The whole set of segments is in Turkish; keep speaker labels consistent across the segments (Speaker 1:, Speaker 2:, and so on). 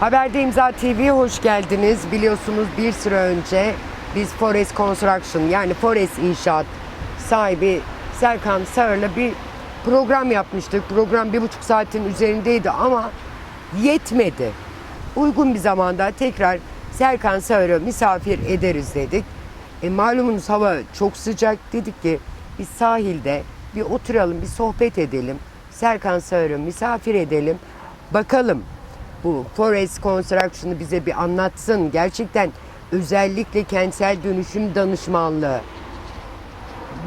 Speaker 1: Haberde İmza TV'ye hoş geldiniz. Biliyorsunuz bir süre önce biz Forest Construction yani Forest İnşaat sahibi Serkan Sağır'la bir program yapmıştık. Program bir buçuk saatin üzerindeydi ama yetmedi. Uygun bir zamanda tekrar Serkan Sağır'ı misafir ederiz dedik. E, malumunuz hava çok sıcak. Dedik ki biz sahilde bir oturalım, bir sohbet edelim. Serkan Sağır'ı misafir edelim. Bakalım bu Forest Construction'ı bize bir anlatsın. Gerçekten özellikle kentsel dönüşüm danışmanlığı.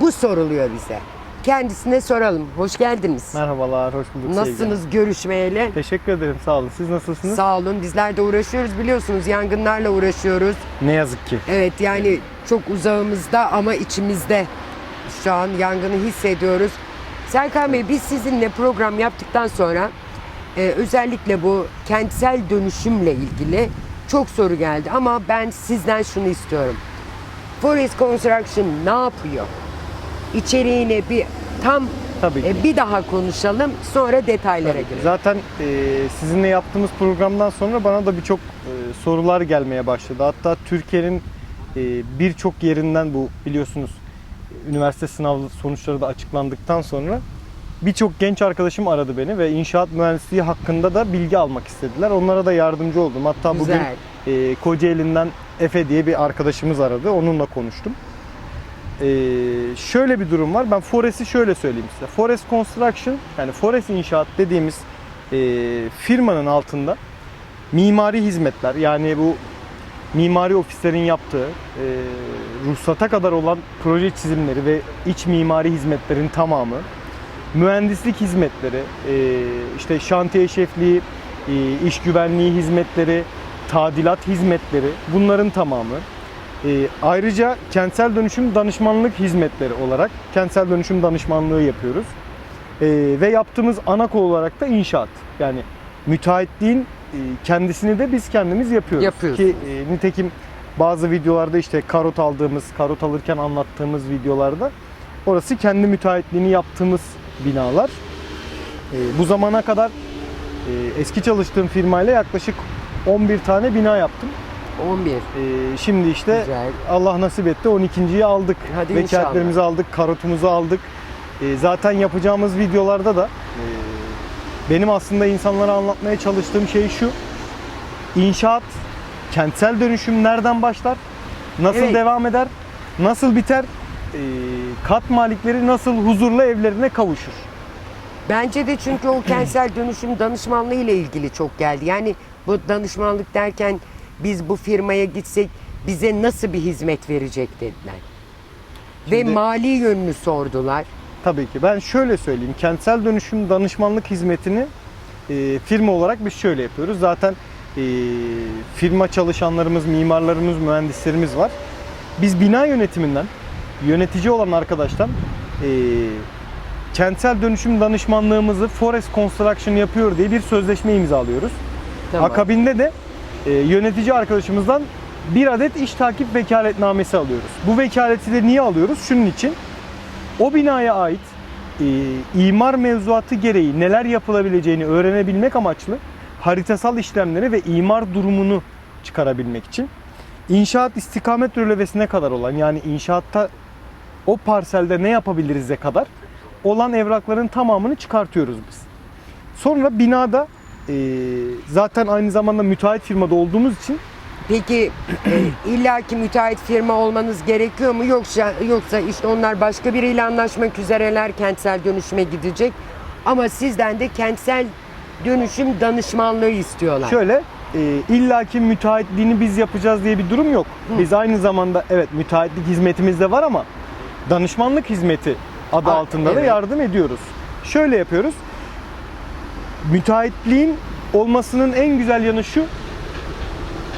Speaker 1: Bu soruluyor bize. Kendisine soralım. Hoş geldiniz.
Speaker 2: Merhabalar, hoş bulduk sevgili.
Speaker 1: Nasılsınız görüşmeyeli?
Speaker 2: Teşekkür ederim, sağ olun. Siz nasılsınız?
Speaker 1: Sağ olun. Bizler de uğraşıyoruz biliyorsunuz. Yangınlarla uğraşıyoruz.
Speaker 2: Ne yazık ki.
Speaker 1: Evet yani çok uzağımızda ama içimizde şu an yangını hissediyoruz. Serkan Bey biz sizinle program yaptıktan sonra e, özellikle bu kentsel dönüşümle ilgili çok soru geldi ama ben sizden şunu istiyorum. Forest Construction ne yapıyor? İçeriğine bir tam
Speaker 2: Tabii ki.
Speaker 1: e, bir daha konuşalım sonra detaylara girelim.
Speaker 2: Zaten e, sizinle yaptığımız programdan sonra bana da birçok e, sorular gelmeye başladı. Hatta Türkiye'nin e, birçok yerinden bu biliyorsunuz üniversite sınav sonuçları da açıklandıktan sonra birçok genç arkadaşım aradı beni ve inşaat mühendisliği hakkında da bilgi almak istediler. Onlara da yardımcı oldum. Hatta
Speaker 1: Güzel.
Speaker 2: bugün e, Kocaeli'nden Efe diye bir arkadaşımız aradı. Onunla konuştum. Ee, şöyle bir durum var. Ben Forest'i şöyle söyleyeyim size. Forest Construction yani Forest İnşaat dediğimiz e, firmanın altında mimari hizmetler yani bu mimari ofislerin yaptığı e, ruhsata kadar olan proje çizimleri ve iç mimari hizmetlerin tamamı mühendislik hizmetleri, e, işte şantiye şefliği, e, iş güvenliği hizmetleri, tadilat hizmetleri bunların tamamı. E, ayrıca kentsel dönüşüm danışmanlık hizmetleri olarak kentsel dönüşüm danışmanlığı yapıyoruz. Ve yaptığımız ana kol olarak da inşaat. Yani müteahhitliğin kendisini de biz kendimiz yapıyoruz.
Speaker 1: Yapıyorsunuz.
Speaker 2: Ki nitekim bazı videolarda işte karot aldığımız, karot alırken anlattığımız videolarda orası kendi müteahhitliğini yaptığımız binalar. E, bu zamana kadar e, eski çalıştığım firmayla yaklaşık 11 tane bina yaptım.
Speaker 1: 11.
Speaker 2: E, şimdi işte
Speaker 1: Güzel.
Speaker 2: Allah nasip etti 12.yi aldık.
Speaker 1: Hadi
Speaker 2: Vekaletlerimizi aldık, karotumuzu aldık. E, zaten yapacağımız videolarda da e, benim aslında insanlara anlatmaya çalıştığım şey şu. İnşaat, kentsel dönüşüm nereden başlar? Nasıl
Speaker 1: Evet.
Speaker 2: devam eder? Nasıl biter? E, kat malikleri nasıl huzurla evlerine kavuşur?
Speaker 1: Bence de çünkü o kentsel dönüşüm danışmanlığı ile ilgili çok geldi. Yani bu danışmanlık derken biz bu firmaya gitsek bize nasıl bir hizmet verecek dediler. Ve
Speaker 2: Şimdi-
Speaker 1: mali yönünü sordular.
Speaker 2: Tabii ki. Ben şöyle söyleyeyim. Kentsel dönüşüm danışmanlık hizmetini e, firma olarak biz şöyle yapıyoruz. Zaten e, firma çalışanlarımız, mimarlarımız, mühendislerimiz var. Biz bina yönetiminden, yönetici olan arkadaştan e, kentsel dönüşüm danışmanlığımızı Forest Construction yapıyor diye bir sözleşme imzalıyoruz.
Speaker 1: Tamam.
Speaker 2: Akabinde de e, yönetici arkadaşımızdan bir adet iş takip vekaletnamesi alıyoruz. Bu vekaleti de niye alıyoruz? Şunun için o binaya ait e, imar mevzuatı gereği neler yapılabileceğini öğrenebilmek amaçlı haritasal işlemleri ve imar durumunu çıkarabilmek için inşaat istikamet rölevesine kadar olan yani inşaatta o parselde ne yapabiliriz'e kadar olan evrakların tamamını çıkartıyoruz biz. Sonra binada e, zaten aynı zamanda müteahhit firmada olduğumuz için
Speaker 1: Peki e, illaki müteahhit firma olmanız gerekiyor mu yoksa yoksa işte onlar başka biriyle anlaşmak üzereler kentsel dönüşüme gidecek ama sizden de kentsel dönüşüm danışmanlığı istiyorlar.
Speaker 2: Şöyle e, illaki müteahhitliğini biz yapacağız diye bir durum yok. Biz aynı zamanda evet müteahhitlik hizmetimiz de var ama danışmanlık hizmeti adı
Speaker 1: Aa,
Speaker 2: altında da
Speaker 1: evet.
Speaker 2: yardım ediyoruz. Şöyle yapıyoruz. Müteahhitliğin olmasının en güzel yanı şu.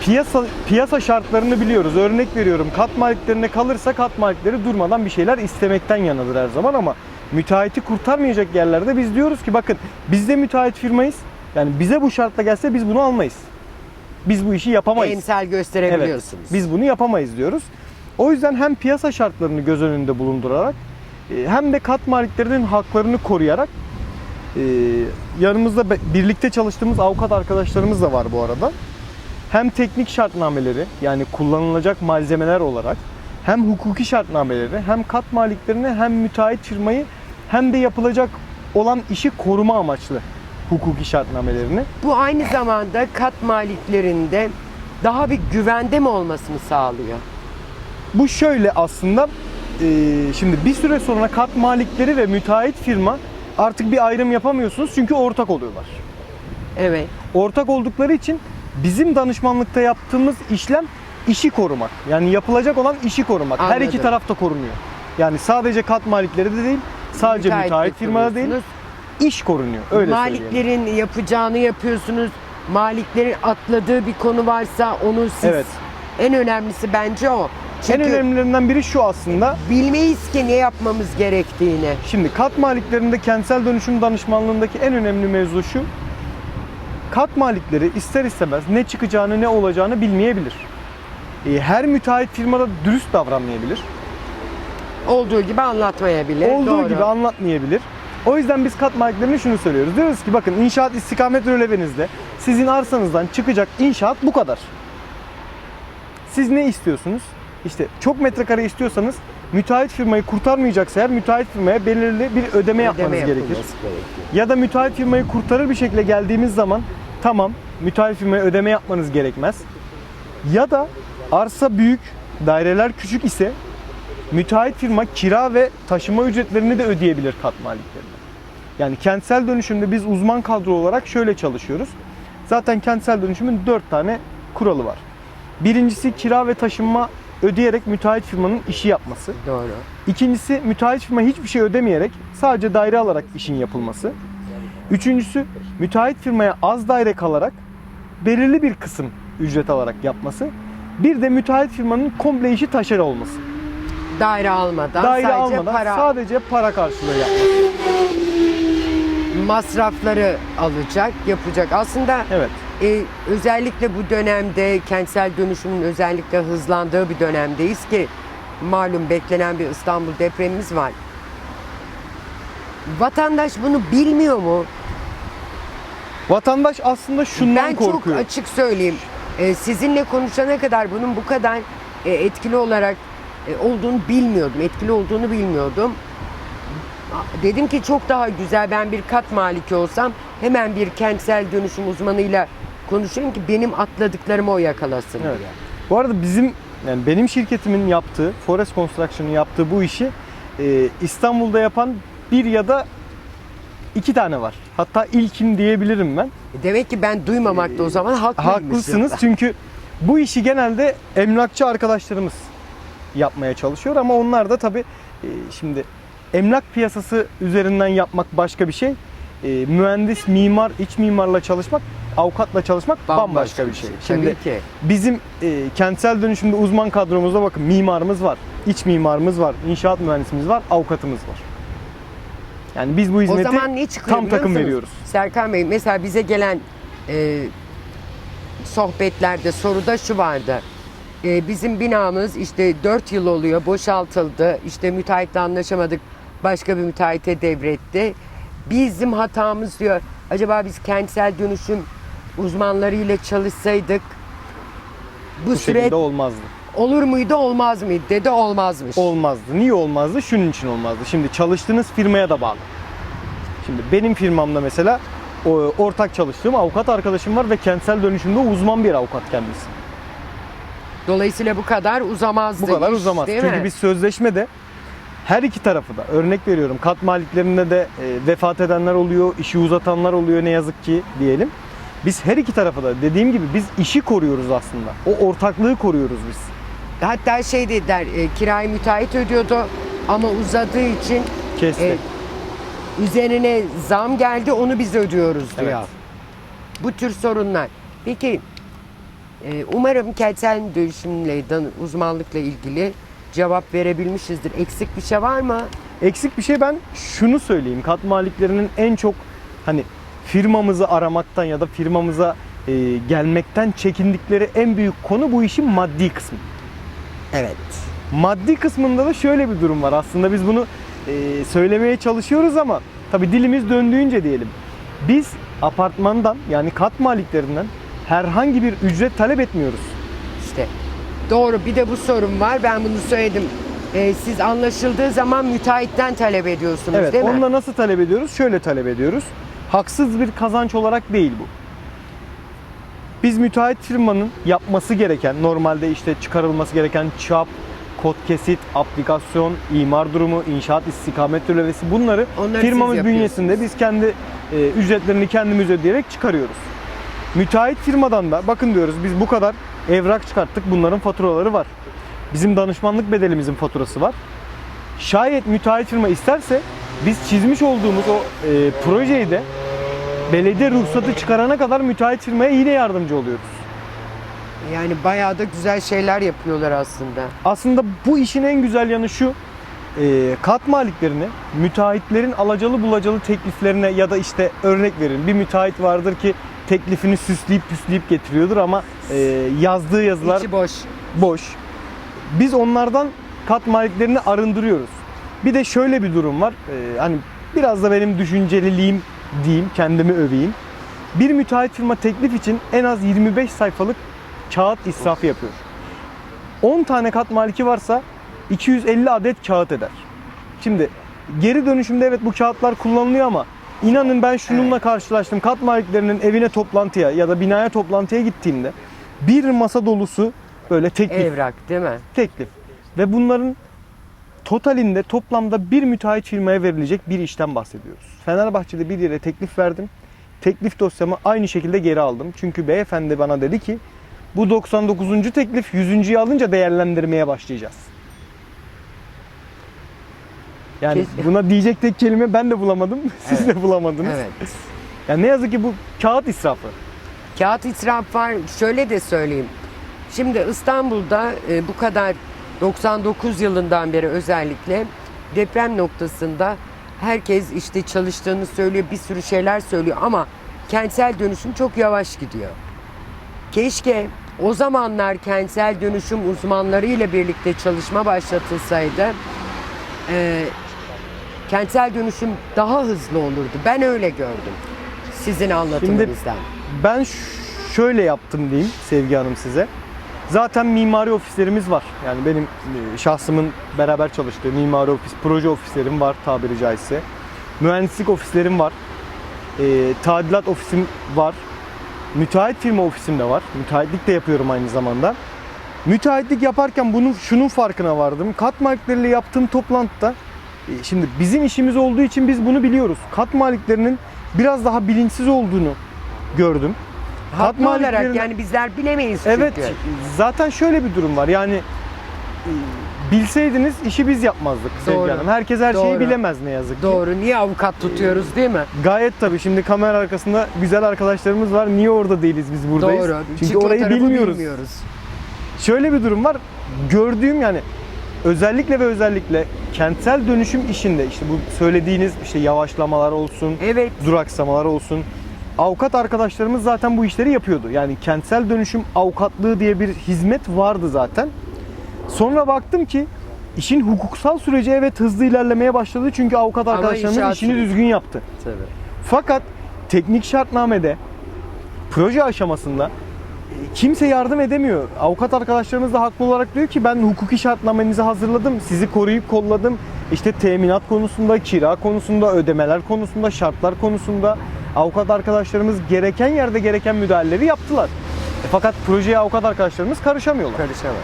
Speaker 2: Piyasa piyasa şartlarını biliyoruz. Örnek veriyorum. Kat maliklerine kalırsa kat malikleri durmadan bir şeyler istemekten yanadır her zaman ama müteahhiti kurtarmayacak yerlerde biz diyoruz ki bakın biz de müteahhit firmayız. Yani bize bu şartla gelse biz bunu almayız. Biz bu işi yapamayız.
Speaker 1: Emsal gösterebiliyorsunuz.
Speaker 2: Biz bunu yapamayız diyoruz. O yüzden hem piyasa şartlarını göz önünde bulundurarak e, hem de kat maliklerinin haklarını koruyarak Ee, yanımızda birlikte çalıştığımız avukat arkadaşlarımız da var bu arada. Hem teknik şartnameleri yani kullanılacak malzemeler olarak hem hukuki şartnameleri hem kat maliklerini hem müteahhit firmayı hem de yapılacak olan işi koruma amaçlı hukuki şartnamelerini
Speaker 1: Bu aynı zamanda kat maliklerinde daha bir güvende mi olmasını sağlıyor?
Speaker 2: Bu şöyle aslında e, şimdi bir süre sonra kat malikleri ve müteahhit firma artık bir ayrım yapamıyorsunuz çünkü ortak oluyorlar.
Speaker 1: Evet.
Speaker 2: Ortak oldukları için bizim danışmanlıkta yaptığımız işlem işi korumak. Yani yapılacak olan işi korumak. Her iki
Speaker 1: Anladım.
Speaker 2: taraf da korunuyor. Yani sadece kat malikleri de değil, sadece
Speaker 1: Müteahhit
Speaker 2: müteahhit, firmada değil, iş korunuyor. Öyle.
Speaker 1: Maliklerin yapacağını yapıyorsunuz. Maliklerin atladığı bir konu varsa onu siz
Speaker 2: Evet.
Speaker 1: en önemlisi bence o. Çünkü
Speaker 2: En önemlilerinden biri şu aslında.
Speaker 1: bilmeyiz ki ne yapmamız gerektiğini.
Speaker 2: Şimdi kat maliklerinde kentsel dönüşüm danışmanlığındaki en önemli mevzu şu. Kat malikleri ister istemez ne çıkacağını ne olacağını bilmeyebilir. E, Her müteahhit firmada dürüst davranmayabilir.
Speaker 1: Olduğu gibi anlatmayabilir.
Speaker 2: Olduğu
Speaker 1: Doğru.
Speaker 2: gibi anlatmayabilir. O yüzden biz kat maliklerine şunu söylüyoruz. Diyoruz ki bakın inşaat istikamet rölevenizde sizin arsanızdan çıkacak inşaat bu kadar. Siz ne istiyorsunuz? İşte çok metrekare istiyorsanız müteahhit firmayı kurtarmayacaksa eğer müteahhit firmaya belirli bir ödeme, yapmanız gerekir.
Speaker 1: gerekiyor.
Speaker 2: Ya da müteahhit firmayı kurtarır bir şekilde geldiğimiz zaman tamam müteahhit firmaya ödeme yapmanız gerekmez. Ya da arsa büyük, daireler küçük ise müteahhit firma kira ve taşıma ücretlerini de ödeyebilir kat maliklerine. Yani kentsel dönüşümde biz uzman kadro olarak şöyle çalışıyoruz. Zaten kentsel dönüşümün 4 tane kuralı var. Birincisi kira ve taşınma ödeyerek müteahhit firmanın işi yapması.
Speaker 1: Doğru.
Speaker 2: İkincisi müteahhit firma hiçbir şey ödemeyerek sadece daire alarak işin yapılması. Üçüncüsü müteahhit firmaya az daire kalarak belirli bir kısım ücret alarak yapması. Bir de müteahhit firmanın komple işi taşer olması.
Speaker 1: Daire almadan
Speaker 2: daire
Speaker 1: sadece
Speaker 2: almadan
Speaker 1: para
Speaker 2: sadece para karşılığı yapması.
Speaker 1: masrafları alacak, yapacak. Aslında
Speaker 2: Evet.
Speaker 1: E, özellikle bu dönemde kentsel dönüşümün özellikle hızlandığı bir dönemdeyiz ki malum beklenen bir İstanbul depremimiz var. Vatandaş bunu bilmiyor mu?
Speaker 2: Vatandaş aslında şundan
Speaker 1: ben
Speaker 2: korkuyor.
Speaker 1: çok açık söyleyeyim. E, sizinle konuşana kadar bunun bu kadar e, etkili olarak e, olduğunu bilmiyordum. Etkili olduğunu bilmiyordum. Dedim ki çok daha güzel ben bir kat maliki olsam hemen bir kentsel dönüşüm uzmanıyla konuşayım ki benim atladıklarımı o yakalasın.
Speaker 2: Evet.
Speaker 1: diye.
Speaker 2: Bu arada bizim yani benim şirketimin yaptığı, Forest Construction'ın yaptığı bu işi e, İstanbul'da yapan bir ya da iki tane var. Hatta ilkin diyebilirim ben.
Speaker 1: E, Demek ki ben duymamakta o zaman haklıymışım.
Speaker 2: Haklısınız çünkü bu işi genelde emlakçı arkadaşlarımız yapmaya çalışıyor ama onlar da tabii e, şimdi emlak piyasası üzerinden yapmak başka bir şey. E, mühendis, mimar, iç mimarla çalışmak, avukatla çalışmak bambaşka, bir şey. Şimdi
Speaker 1: Tabii ki.
Speaker 2: bizim e, kentsel dönüşümde uzman kadromuzda bakın mimarımız var, iç mimarımız var, inşaat mühendisimiz var, avukatımız var. Yani biz bu
Speaker 1: O
Speaker 2: hizmeti
Speaker 1: zaman ne çıkıyor
Speaker 2: tam takım
Speaker 1: musunuz?
Speaker 2: veriyoruz.
Speaker 1: Serkan Bey mesela bize gelen e, sohbetlerde soruda şu vardı. E, bizim binamız işte 4 yıl oluyor boşaltıldı. İşte müteahhitle anlaşamadık. Başka bir müteahhite devretti. Bizim hatamız diyor. Acaba biz kentsel dönüşüm uzmanlarıyla çalışsaydık bu,
Speaker 2: Bu
Speaker 1: süre
Speaker 2: şekilde olmazdı.
Speaker 1: olur muydu olmaz mıydı dedi olmazmış.
Speaker 2: Olmazdı. Niye olmazdı? Şunun için olmazdı. Şimdi çalıştığınız firmaya da bağlı. Şimdi benim firmamda mesela ortak çalıştığım avukat arkadaşım var ve kentsel dönüşümde uzman bir avukat kendisi.
Speaker 1: Dolayısıyla bu kadar uzamazdı.
Speaker 2: Bu kadar
Speaker 1: iş,
Speaker 2: uzamaz.
Speaker 1: değil
Speaker 2: Çünkü
Speaker 1: mi?
Speaker 2: biz sözleşmede her iki tarafı da örnek veriyorum kat maliklerinde de e, vefat edenler oluyor, işi uzatanlar oluyor ne yazık ki diyelim. Biz her iki tarafı da dediğim gibi biz işi koruyoruz aslında. O ortaklığı koruyoruz biz.
Speaker 1: Hatta şey dediler e, kirayı müteahhit ödüyordu ama uzadığı için
Speaker 2: Kesti.
Speaker 1: e, üzerine zam geldi onu biz ödüyoruz diyor.
Speaker 2: Evet.
Speaker 1: Bu tür sorunlar. Peki e, umarım kentsel dönüşümle dan- uzmanlıkla ilgili cevap verebilmişizdir. Eksik bir şey var mı?
Speaker 2: Eksik bir şey ben şunu söyleyeyim. Kat maliklerinin en çok hani firmamızı aramaktan ya da firmamıza e, gelmekten çekindikleri en büyük konu bu işin maddi kısmı.
Speaker 1: Evet.
Speaker 2: Maddi kısmında da şöyle bir durum var. Aslında biz bunu e, söylemeye çalışıyoruz ama Tabi dilimiz döndüğünce diyelim. Biz apartmandan yani kat maliklerinden herhangi bir ücret talep etmiyoruz.
Speaker 1: İşte doğru bir de bu sorun var. Ben bunu söyledim. Ee, siz anlaşıldığı zaman müteahhitten talep ediyorsunuz
Speaker 2: Evet,
Speaker 1: değil mi?
Speaker 2: onunla nasıl talep ediyoruz? Şöyle talep ediyoruz. Haksız bir kazanç olarak değil bu. Biz müteahhit firmanın yapması gereken, normalde işte çıkarılması gereken çap, kod kesit, aplikasyon, imar durumu, inşaat istikamet türevesi bunları
Speaker 1: Onları siz
Speaker 2: firmamız
Speaker 1: yapıyorsunuz.
Speaker 2: bünyesinde biz kendi e, ücretlerini kendimiz ödeyerek çıkarıyoruz. Müteahhit firmadan da bakın diyoruz biz bu kadar evrak çıkarttık bunların faturaları var. Bizim danışmanlık bedelimizin faturası var. Şayet müteahhit firma isterse biz çizmiş olduğumuz o e, projeyi de belediye ruhsatı çıkarana kadar müteahhit firmaya yine yardımcı oluyoruz.
Speaker 1: Yani bayağı da güzel şeyler yapıyorlar aslında.
Speaker 2: Aslında bu işin en güzel yanı şu. e, kat maliklerine müteahhitlerin alacalı bulacalı tekliflerine ya da işte örnek verin bir müteahhit vardır ki teklifini süsleyip püsleyip getiriyordur ama e, yazdığı yazılar
Speaker 1: İçi boş.
Speaker 2: boş. Biz onlardan kat maliklerini arındırıyoruz. Bir de şöyle bir durum var. Ee, hani biraz da benim düşünceliliğim diyeyim, kendimi öveyim. Bir müteahhit firma teklif için en az 25 sayfalık kağıt israfı yapıyor. 10 tane kat maliki varsa 250 adet kağıt eder. Şimdi geri dönüşümde evet bu kağıtlar kullanılıyor ama inanın ben şununla karşılaştım. Kat maliklerinin evine toplantıya ya da binaya toplantıya gittiğimde bir masa dolusu böyle teklif
Speaker 1: Evrak değil mi?
Speaker 2: teklif. Ve bunların totalinde toplamda bir müteahhit firmaya verilecek bir işten bahsediyoruz. Fenerbahçe'de bir yere teklif verdim. Teklif dosyamı aynı şekilde geri aldım. Çünkü beyefendi bana dedi ki bu 99. teklif 100.'yü alınca değerlendirmeye başlayacağız. Yani
Speaker 1: Kesin.
Speaker 2: buna diyecek tek kelime ben de bulamadım. Siz
Speaker 1: Evet.
Speaker 2: de bulamadınız.
Speaker 1: Evet.
Speaker 2: Yani ne yazık ki bu kağıt israfı.
Speaker 1: Kağıt israf var. Şöyle de söyleyeyim. Şimdi İstanbul'da e, bu kadar 99 yılından beri özellikle deprem noktasında herkes işte çalıştığını söylüyor, bir sürü şeyler söylüyor ama kentsel dönüşüm çok yavaş gidiyor. Keşke o zamanlar kentsel dönüşüm uzmanları ile birlikte çalışma başlatılsaydı e, kentsel dönüşüm daha hızlı olurdu. Ben öyle gördüm sizin anlatımınızdan.
Speaker 2: Ben ş- şöyle yaptım diyeyim Sevgi Hanım size. Zaten mimari ofislerimiz var. Yani benim e, şahsımın beraber çalıştığı mimari ofis, proje ofislerim var tabiri caizse. Mühendislik ofislerim var. E, tadilat ofisim var. Müteahhit firma ofisim de var. Müteahhitlik de yapıyorum aynı zamanda. Müteahhitlik yaparken bunun şunun farkına vardım. Kat malikleriyle yaptığım toplantıda şimdi bizim işimiz olduğu için biz bunu biliyoruz. Kat maliklerinin biraz daha bilinçsiz olduğunu gördüm. Kat
Speaker 1: Haklı olarak yani bizler bilemeyiz
Speaker 2: Evet
Speaker 1: çünkü.
Speaker 2: zaten şöyle bir durum var yani e, bilseydiniz işi biz yapmazdık Sevgi
Speaker 1: Doğru.
Speaker 2: Hanım. Herkes her şeyi
Speaker 1: Doğru.
Speaker 2: bilemez ne yazık ki.
Speaker 1: Doğru. Niye avukat tutuyoruz değil mi?
Speaker 2: Gayet tabii şimdi kamera arkasında güzel arkadaşlarımız var. Niye orada değiliz biz buradayız?
Speaker 1: Doğru.
Speaker 2: Çünkü
Speaker 1: Çünkü o
Speaker 2: orayı
Speaker 1: tarafı
Speaker 2: bilmiyoruz.
Speaker 1: bilmiyoruz.
Speaker 2: Şöyle bir durum var. Gördüğüm yani özellikle ve özellikle kentsel dönüşüm işinde işte bu söylediğiniz işte yavaşlamalar olsun,
Speaker 1: Evet.
Speaker 2: duraksamalar olsun. Avukat arkadaşlarımız zaten bu işleri yapıyordu. Yani kentsel dönüşüm avukatlığı diye bir hizmet vardı zaten. Sonra baktım ki işin hukuksal süreci evet hızlı ilerlemeye başladı çünkü avukat
Speaker 1: Ama
Speaker 2: arkadaşlarımız
Speaker 1: inşaat
Speaker 2: işini düzgün yaptı.
Speaker 1: Tabii.
Speaker 2: Fakat teknik şartnamede proje aşamasında kimse yardım edemiyor. Avukat arkadaşlarımız da haklı olarak diyor ki ben hukuki şartnamenizi hazırladım. Sizi koruyup kolladım. İşte teminat konusunda, kira konusunda, ödemeler konusunda, şartlar konusunda avukat arkadaşlarımız gereken yerde gereken müdahaleleri yaptılar. E, fakat projeye avukat arkadaşlarımız karışamıyorlar.
Speaker 1: Karışamaz.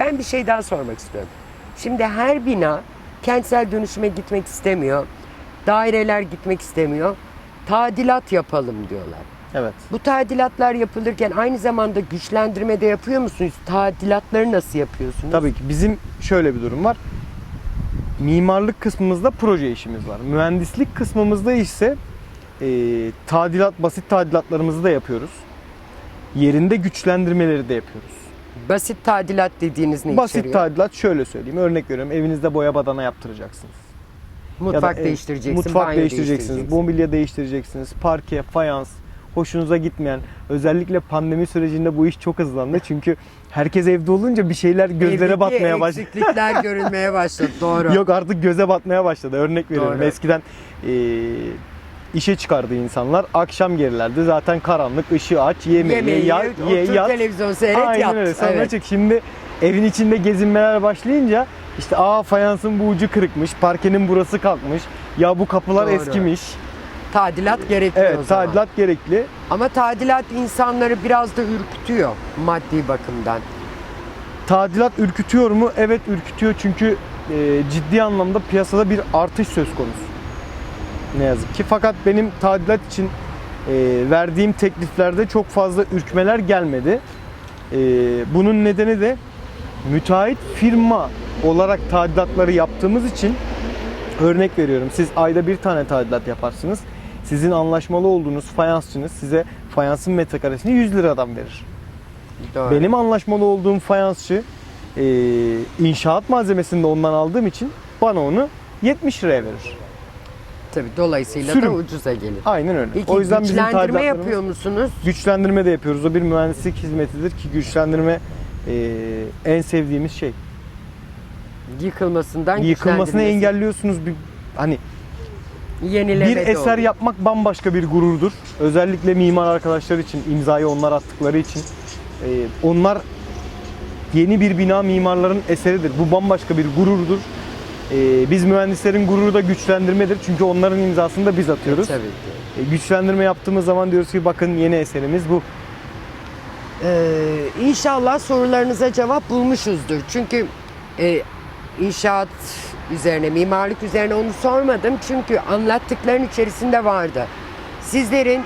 Speaker 1: Ben bir şey daha sormak istiyorum. Şimdi her bina kentsel dönüşüme gitmek istemiyor. Daireler gitmek istemiyor. Tadilat yapalım diyorlar.
Speaker 2: Evet.
Speaker 1: Bu tadilatlar yapılırken aynı zamanda güçlendirme de yapıyor musunuz? Tadilatları nasıl yapıyorsunuz?
Speaker 2: Tabii ki bizim şöyle bir durum var. Mimarlık kısmımızda proje işimiz var. Mühendislik kısmımızda ise e, tadilat, basit tadilatlarımızı da yapıyoruz. Yerinde güçlendirmeleri de yapıyoruz.
Speaker 1: Basit tadilat dediğiniz ne
Speaker 2: basit
Speaker 1: içeriyor?
Speaker 2: tadilat şöyle söyleyeyim. Örnek veriyorum. Evinizde boya badana yaptıracaksınız. Ya da,
Speaker 1: Mutfak
Speaker 2: e,
Speaker 1: değiştireceksiniz,
Speaker 2: Mutfak değiştireceksiniz,
Speaker 1: değiştireceksiniz.
Speaker 2: mobilya değiştireceksiniz, parke, fayans, hoşunuza gitmeyen, özellikle pandemi sürecinde bu iş çok hızlandı. Çünkü herkes evde olunca bir şeyler gözlere
Speaker 1: Evdeki
Speaker 2: batmaya başladı.
Speaker 1: eksiklikler görülmeye başladı. Doğru.
Speaker 2: Yok artık göze batmaya başladı. Örnek veriyorum.
Speaker 1: Doğru.
Speaker 2: Eskiden e, işe çıkardı insanlar. Akşam gelirlerdi. Zaten karanlık, ışığı aç, yemeği,
Speaker 1: Yemeği,
Speaker 2: ya, ye,
Speaker 1: otur
Speaker 2: yat.
Speaker 1: televizyon seyret
Speaker 2: Aynen
Speaker 1: yat.
Speaker 2: öyle. Sonra
Speaker 1: Evet.
Speaker 2: çık. Şimdi evin içinde gezinmeler başlayınca işte aa fayansın bu ucu kırıkmış, parkenin burası kalkmış. Ya bu kapılar
Speaker 1: Doğru.
Speaker 2: eskimiş.
Speaker 1: Tadilat gerekiyor o
Speaker 2: Evet,
Speaker 1: zaman.
Speaker 2: tadilat gerekli.
Speaker 1: Ama tadilat insanları biraz da ürkütüyor maddi bakımdan.
Speaker 2: Tadilat ürkütüyor mu? Evet ürkütüyor çünkü e, ciddi anlamda piyasada bir artış söz konusu. Ne yazık ki. Fakat benim tadilat için e, verdiğim tekliflerde çok fazla ürkmeler gelmedi. E, bunun nedeni de müteahhit firma olarak tadilatları yaptığımız için örnek veriyorum. Siz ayda bir tane tadilat yaparsınız. Sizin anlaşmalı olduğunuz fayansçınız size fayansın metrekaresini 100 liradan verir.
Speaker 1: Doğru.
Speaker 2: Benim anlaşmalı olduğum fayansçı e, inşaat malzemesini de ondan aldığım için bana onu 70 liraya verir.
Speaker 1: Tabii dolayısıyla
Speaker 2: Sürüm.
Speaker 1: da ucuza gelir.
Speaker 2: Aynen öyle.
Speaker 1: Peki
Speaker 2: o yüzden
Speaker 1: güçlendirme yapıyor musunuz?
Speaker 2: Güçlendirme de yapıyoruz. O bir mühendislik hizmetidir ki güçlendirme e, en sevdiğimiz şey.
Speaker 1: Yıkılmasından
Speaker 2: Yıkılmasını engelliyorsunuz. Bir, hani
Speaker 1: Yenileme
Speaker 2: bir eser
Speaker 1: oluyor.
Speaker 2: yapmak bambaşka bir gururdur. Özellikle mimar arkadaşlar için, imzayı onlar attıkları için. e, onlar yeni bir bina mimarların eseridir. Bu bambaşka bir gururdur. E, biz mühendislerin gururu da güçlendirmedir. Çünkü onların imzasını da biz atıyoruz.
Speaker 1: Tabii ki.
Speaker 2: E, güçlendirme yaptığımız zaman diyoruz ki bakın yeni eserimiz bu.
Speaker 1: Ee, inşallah sorularınıza cevap bulmuşuzdur. Çünkü e, inşaat üzerine, mimarlık üzerine onu sormadım. Çünkü anlattıkların içerisinde vardı. Sizlerin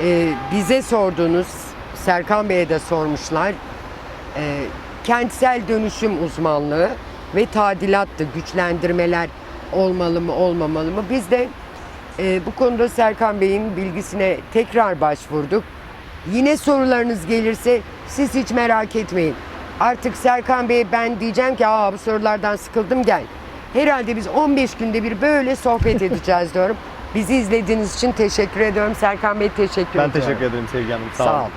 Speaker 1: e, bize sorduğunuz, Serkan Bey'e de sormuşlar. E, kentsel dönüşüm uzmanlığı ve tadilattı, güçlendirmeler olmalı mı olmamalı mı? Biz de e, bu konuda Serkan Bey'in bilgisine tekrar başvurduk. Yine sorularınız gelirse siz hiç merak etmeyin. Artık Serkan Bey ben diyeceğim ki Aa, bu sorulardan sıkıldım gel. Herhalde biz 15 günde bir böyle sohbet edeceğiz diyorum. Bizi izlediğiniz için teşekkür ediyorum. Serkan Bey teşekkür
Speaker 2: Ben
Speaker 1: ediyorum.
Speaker 2: teşekkür ederim Sevgi Hanım. Sağ,
Speaker 1: Sağ
Speaker 2: olun.
Speaker 1: olun.